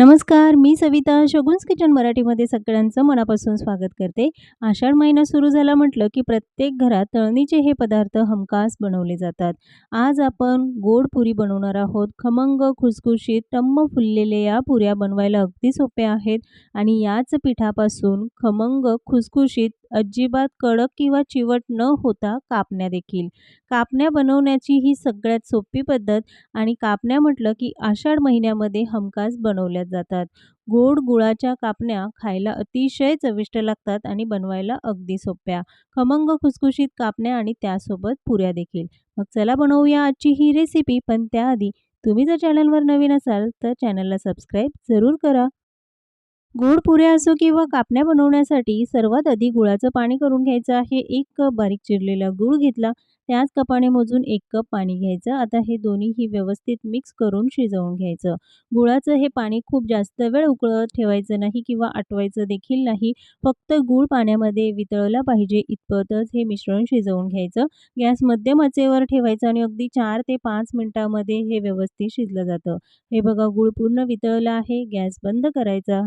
नमस्कार, मी सविता शगुन्स किचन मराठीमध्ये सगळ्यांचं मनापासून स्वागत करते. आषाढ महिना सुरू झाला म्हटलं, की प्रत्येक घरात तळणीचे हे पदार्थ हमखास बनवले जातात. आज आपण गोड पुरी बनवणार आहोत. खमंग, खुसखुशीत, टम्म फुललेल्या या पुऱ्या बनवायला अगदी सोप्या आहेत आणि याच पिठापासून खमंग, खुसखुशीत, अजिबात कडक किंवा चिवट न होता कापण्या देखील. कापण्या बनवण्याची ही सगळ्यात सोपी पद्धत आणि कापण्या म्हटलं, की आषाढ महिन्यामध्ये हमखास बनवल्या जातात. गोड गुळाच्या कापण्या खायला अतिशय चविष्ट लागतात आणि बनवायला अगदी सोप्या. खमंग खुसखुशीत कापण्या आणि त्यासोबत पुऱ्या देखील. मग चला बनवूया आजची ही रेसिपी. पण त्याआधी तुम्ही जर चॅनलवर नवीन असाल, तर चॅनलला सबस्क्राईब जरूर करा. गोड पुऱ्या असो किंवा कापण्या बनवण्यासाठी सर्वात आधी गुळाचं पाणी करून घ्यायचं आहे. एक कप बारीक चिरलेला गूळ घेतला. त्याच कपाने मोजून एक कप पाणी घ्यायचं. आता हे दोन्हीही व्यवस्थित मिक्स करून शिजवून घ्यायचं. गुळाचं हे पाणी खूप जास्त वेळ उकळत ठेवायचं नाही किंवा आटवायचं देखील नाही. फक्त गूळ पाण्यामध्ये वितळला पाहिजे इतपतच हे मिश्रण शिजवून घ्यायचं. गॅस मध्यम आचेवर ठेवायचं आणि अगदी चार ते पाच मिनटामध्ये हे व्यवस्थित शिजलं जातं. हे बघा गूळ पूर्ण वितळलं आहे. गॅस बंद करायचा.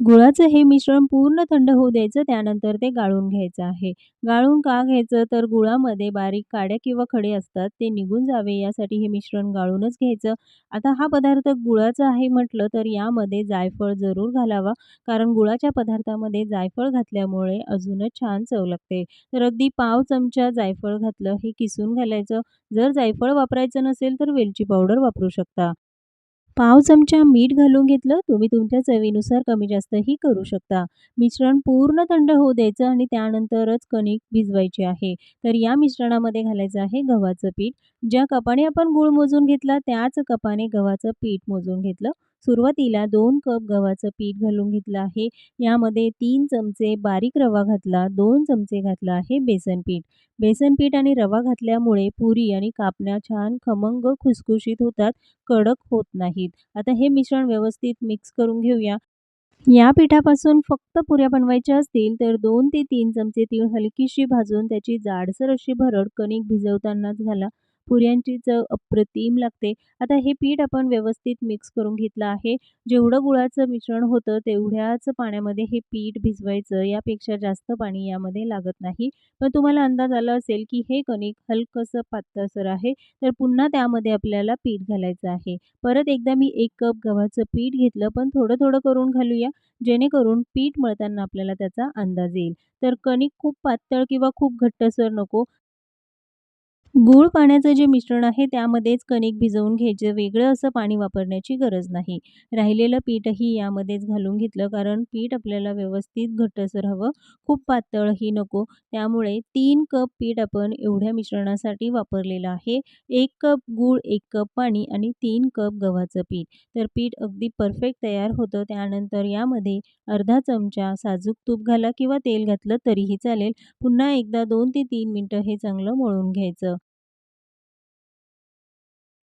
गुळाचं हे मिश्रण पूर्ण थंड होऊ द्यायचं. त्यानंतर ते गाळून घ्यायचं आहे. गाळून का घ्यायचं? तर गुळामध्ये बारीक काड्या किंवा खडे असतात, ते निघून जावे यासाठी हे मिश्रण गाळूनच घ्यायचं. आता हा पदार्थ गुळाचा आहे म्हटलं, तर यामध्ये जायफळ जरूर घालावा. कारण गुळाच्या पदार्थामध्ये जायफळ घातल्यामुळे अजूनच छान चव लागते. तर अगदी पाव चमचा जायफळ घातलं. हे किसून घालायचं. जर जायफळ वापरायचं नसेल, तर वेलची पावडर वापरू शकता. पाव चमचा मीठ घालून घेतलं. तुम्ही तुमच्या चवीनुसार कमी जास्तही करू शकता. मिश्रण पूर्ण थंड होऊ द्यायचं आणि त्यानंतरच कणिक भिजवायची आहे. तर या मिश्रणामध्ये घालायचं आहे गव्हाचं पीठ. ज्या कपाने आपण गूळ मोजून घेतला, त्याच कपाने गव्हाचं पीठ मोजून घेतलं. सुरुवातीला दोन कप गव्हाचं पीठ घालून घेतलं आहे. यामध्ये तीन चमचे बारीक रवा घातला. दोन चमचे घातला आहे बेसन पीठ. बेसन पीठ आणि रवा घातल्यामुळे पुरी आणि कापण्या छान खमंग, खुसखुशीत होतात, कडक होत नाहीत. आता हे मिश्रण व्यवस्थित मिक्स करून घेऊया. या पिठापासून फक्त पुऱ्या बनवायच्या असतील, तर दोन ते तीन चमचे तीळ हलकीशी भाजून त्याची जाडसर अशी भरड कणिक भिजवतानाच घाला. पुऱ्यांची चव अप्रतिम लागते. आता हे पीठ आपण व्यवस्थित मिक्स करून घेतलं आहे. जेवढं गुळाचं मिश्रण होतं, तेवढ्याच पाण्यामध्ये हे पीठ भिजवायचं. यापेक्षा जास्त पाणी यामध्ये लागत नाही. पण तुम्हाला अंदाज आला असेल, की हे कणिक हलकंसं पातळसर आहे, तर पुन्हा त्यामध्ये आपल्याला पीठ घालायचं आहे. परत एकदा मी एक कप गव्हाचं पीठ घेतलं, पण थोडं-थोडं करून घालूया, जेणेकरून पीठ मळताना आपल्याला त्याचा अंदाज येईल. तर कणिक खूप पातळ किंवा खूप घट्टसर नको. गूळ पाण्याचं जे मिश्रण आहे, त्यामध्येच कणिक भिजवून घ्यायचं. वेगळं असं पाणी वापरण्याची गरज नाही. राहिलेलं पीठही यामध्येच घालून घेतलं, कारण पीठ आपल्याला व्यवस्थित घट्टसर हवं, खूप पातळही नको. त्यामुळे तीन कप पीठ आपण एवढ्या मिश्रणासाठी वापरलेलं आहे. एक कप गूळ, एक कप पाणी आणि तीन कप गव्हाचं पीठ. तर पीठ अगदी परफेक्ट तयार होतं. त्यानंतर यामध्ये अर्धा चमचा साजूक तूप घाला किंवा तेल घातलं तरीही चालेल. पुन्हा एकदा दोन ते तीन मिनटं हे चांगलं मळून घ्यायचं.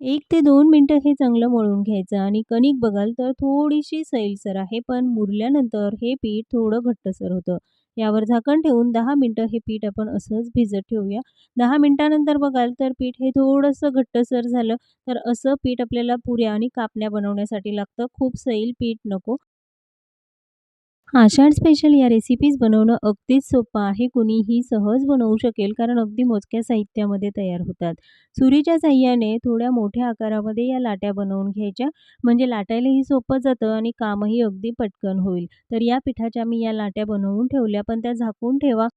एक ते दोन मिनटं हे चांगलं मळून घ्यायचं आणि कणिक बघाल तर थोडीशी सैलसर आहे, पण मुरल्यानंतर हे पीठ थोडं घट्टसर होतं. यावर झाकण ठेवून दहा मिनटं हे पीठ आपण असंच भिजत ठेवूया. दहा मिनटानंतर बघाल तर पीठ हे थोडंसं घट्टसर झालं, तर असं पीठ आपल्याला पुऱ्या आणि कापण्या बनवण्यासाठी लागतं. खूप सैल पीठ नको. आषाढ स्पेशल या रेसिपीज बनवणं अगदीच सोपं आहे. कुणीही सहज बनवू शकेल, कारण अगदी मोजक्या साहित्यामध्ये तयार होतात. सुरीच्या साह्याने थोड्या मोठ्या आकारामध्ये या लाट्या बनवून घ्यायच्या, म्हणजे लाटायलाही सोपं जातं आणि कामही अगदी पटकन होईल. तर या पिठाच्या मी या लाट्या बनवून ठेवल्या, पण त्या झाकून ठेवा.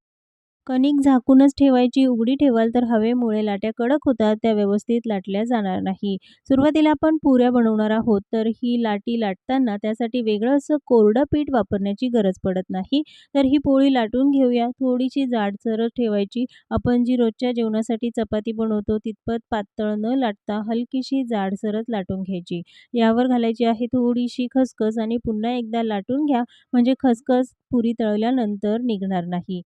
कणिक झाकूनच ठेवायची. उघडी ठेवाल तर हवेमुळे लाट्या कडक होतात, त्या व्यवस्थित लाटल्या जाणार नाही. सुरुवातीला आपण पुऱ्या बनवणार आहोत, तर ही लाटी लाटताना त्यासाठी वेगळं असं कोरडं पीठ वापरण्याची गरज पडत नाही. तर ही पोळी लाटून घेऊया. थोडीशी जाडसरच ठेवायची. आपण जी रोजच्या जेवणासाठी चपाती बनवतो, तितपत पातळ न लाटता हलकीशी जाडसरच लाटून घ्यायची. यावर घालायची आहे थोडीशी खसखस आणि पुन्हा एकदा लाटून घ्या, म्हणजे खसखस पुरी तळल्यानंतर निघणार नाही.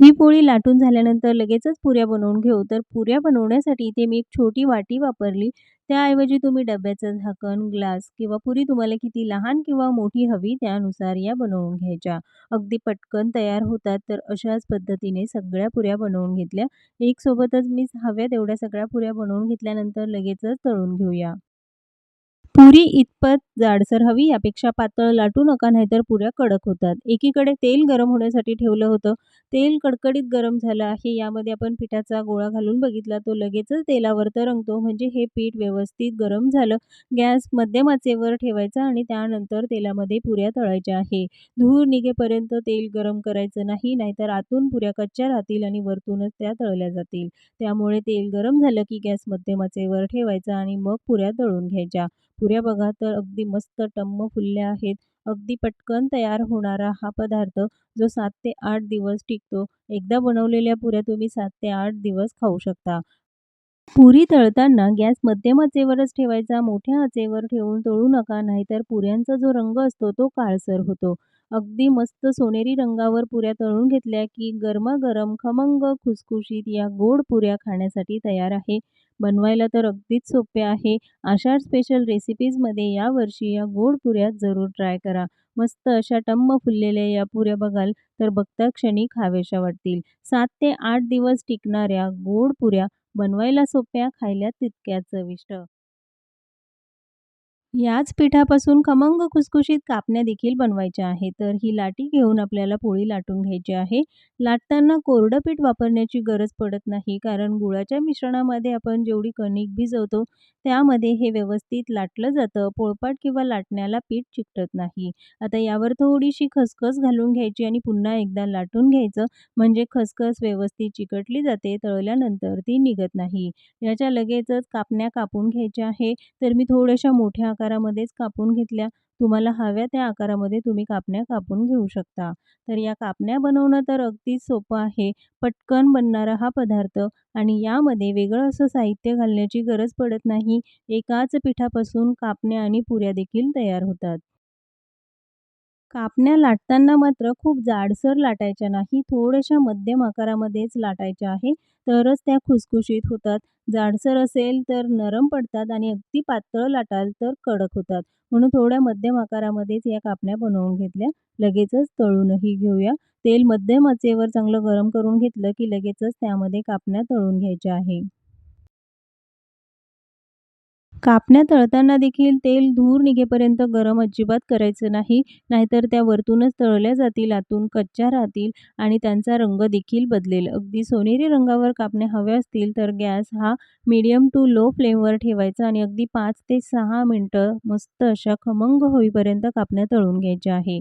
ही पोळी लाटून झाल्यानंतर लगेचच पुऱ्या बनवून घेऊ. तर पुऱ्या बनवण्यासाठी इथे मी एक छोटी वाटी वापरली. त्याऐवजी तुम्ही डब्याचं झाकण, ग्लास किंवा पुरी तुम्हाला किती लहान किंवा मोठी हवी त्यानुसार या बनवून घ्यायच्या. अगदी पटकन तयार होतात. तर अशाच पद्धतीने सगळ्या पुऱ्या बनवून घेतल्या. एकसोबतच मी हव्या तेवढ्या सगळ्या पुऱ्या बनवून घेतल्यानंतर लगेचच तळून घेऊया. पुरी इतपत जाडसर हवी यापेक्षा पातळ लाटू नका नाहीतर पुऱ्या कडक होतात. एकीकडे तेल गरम होण्यासाठी ठेवलं होतं. तेल कडकडीत गरम झालं आहे यामध्ये आपण पिठाचा गोळा घालून बघितला तो लगेचच तेलावर तरंगतो. म्हणजे हे पीठ व्यवस्थित गरम झालं. गॅस मध्यम आचेवर ठेवायचा आणि त्यानंतर तेलामध्ये पुऱ्या तळायच्या आहे. धूर निघेपर्यंत तेल गरम करायचं नाही नाहीतर आतून पुऱ्या कच्च्या राहतील आणि वरतूनच त्या तळल्या जातील. त्यामुळे तेल गरम झालं की गॅस मध्यम आचेवर ठेवायचा आणि मग पुऱ्या तळून घ्यायच्या. पुऱ्या बघा तर अगदी मस्त टम्म फुलल्या आहेत. अगदी पटकन तयार होणारा हा पदार्थ जो सात ते आठ दिवस टिकतो. एकदा बनवलेल्या पुऱ्या तुम्ही सात ते आठ दिवस खाऊ शकता. पुरी तळताना गॅस मध्यम आचेवरच ठेवायचा मोठ्या आचेवर ठेवून तळू नका नाहीतर पुऱ्यांचा जो रंग असतो तो काळसर होतो. अगदी मस्त सोनेरी रंगावर पुऱ्या तळून घेतल्या की गरमागरम खमंग खुसखुशीत या गोड पुऱ्या खाण्यासाठी तयार आहे. बनवायला तर अगदीच सोपे आहे. आषाढ स्पेशल रेसिपीजमध्ये यावर्षी या गोड पुऱ्या जरूर ट्राय करा. मस्त अशा टम्म फुललेल्या या पुऱ्या बघाल तर बघता क्षणी खावेशा वाटतील. सात ते आठ दिवस टिकणाऱ्या गोड पुऱ्या बनवायला सोप्या खायला तितक्या चविष्ट. याच पिठापासून खमंग खुसखुशीत कापण्या देखील बनवायच्या आहे तर ही लाटी घेऊन आपल्याला पोळी लाटून घ्यायची आहे. लाटताना कोरडं पीठ वापरण्याची गरज पडत नाही कारण गुळाच्या मिश्रणामध्ये आपण जेवढी कणिक भिजवतो त्यामध्ये हे व्यवस्थित लाटलं जातं. पोळपाट किंवा लाटण्याला पीठ चिकटत नाही. आता यावर थोडीशी खसखस घालून घ्यायची आणि पुन्हा एकदा लाटून घ्यायचं. म्हणजे खसखस व्यवस्थित चिकटली जाते तळल्यानंतर ती निघत नाही. याच्या लगेचच कापण्या कापून घ्यायच्या आहे. तर मी थोड्याशा मोठ्या आकारामध्येच कापून घेतल्या. तुम्हाला हव्या त्या आकारामध्ये तुम्ही कापण्या कापून घेऊ शकता. तर या कापण्या बनवणं तर अगदीच सोपं आहे. पटकन बनणारा हा पदार्थ आणि यामध्ये वेगळं असं साहित्य घालण्याची गरज पडत नाही. एकाच पिठापासून कापण्या आणि पुऱ्या देखील तयार होतात. कापण्या लाटताना मात्र खूप जाडसर लाटायच्या नाही थोड्याशा मध्यम आकारामध्येच लाटायच्या आहे. तरच त्या खुसखुशीत होतात. जाडसर असेल तर नरम पडतात आणि अगदी पातळ लाटाल तर कडक होतात. म्हणून थोड्या मध्यम आकारामध्येच या कापण्या बनवून घेतल्या. लगेचच तळूनही घेऊया. तेल मध्यम आचेवर चांगलं गरम करून घेतलं की लगेचच त्यामध्ये कापण्या तळून घ्यायच्या आहे. कापण्या तळताना देखील तेल धूर निघेपर्यंत गरम अजिबात करायचं नाही नाहीतर त्या वरतूनच तळल्या जातील आतून कच्च्या राहतील आणि त्यांचा रंग देखील बदलेल. अगदी सोनेरी रंगावर कापण्या हव्या असतील तर गॅस हा मीडियम टू लो फ्लेमवर ठेवायचा आणि अगदी पाच ते सहा मिनटं मस्त अशा खमंग होईपर्यंत कापण्या तळून घ्यायच्या आहे.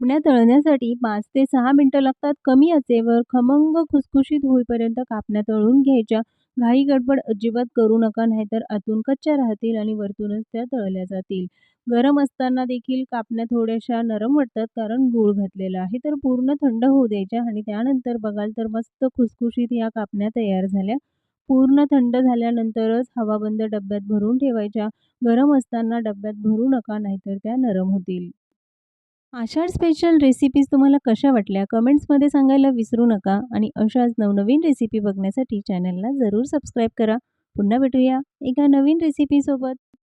कापण्या तळण्यासाठी पाच ते सहा मिनटं लागतात. कमी आचेवर खमंग खुसखुशीत होईपर्यंत कापण्या तळून घ्यायच्या. घाई गडबड अजिबात करू नका नाहीतर आतून कच्च्या राहतील आणि वरतूनच त्या तळल्या जातील. गरम असताना देखील कापण्या थोड्याशा नरम वाटतात कारण गूळ घातलेला आहे. तर पूर्ण थंड होऊ द्यायच्या आणि त्यानंतर बघाल तर मस्त खुसखुशीत या कापण्या तयार झाल्या. पूर्ण थंड झाल्यानंतरच हवाबंद डब्यात भरून ठेवायच्या. गरम असताना डब्यात भरू नका नाहीतर त्या नरम होतील. आषाढ स्पेशल रेसिपीज तुम्हाला कशा वाटल्या? कमेंट्समध्ये सांगायला विसरू नका आणि अशाच नवनवीन रेसिपी बघण्यासाठी चॅनलला जरूर सबस्क्राईब करा. पुन्हा भेटूया एका नवीन रेसिपीसोबत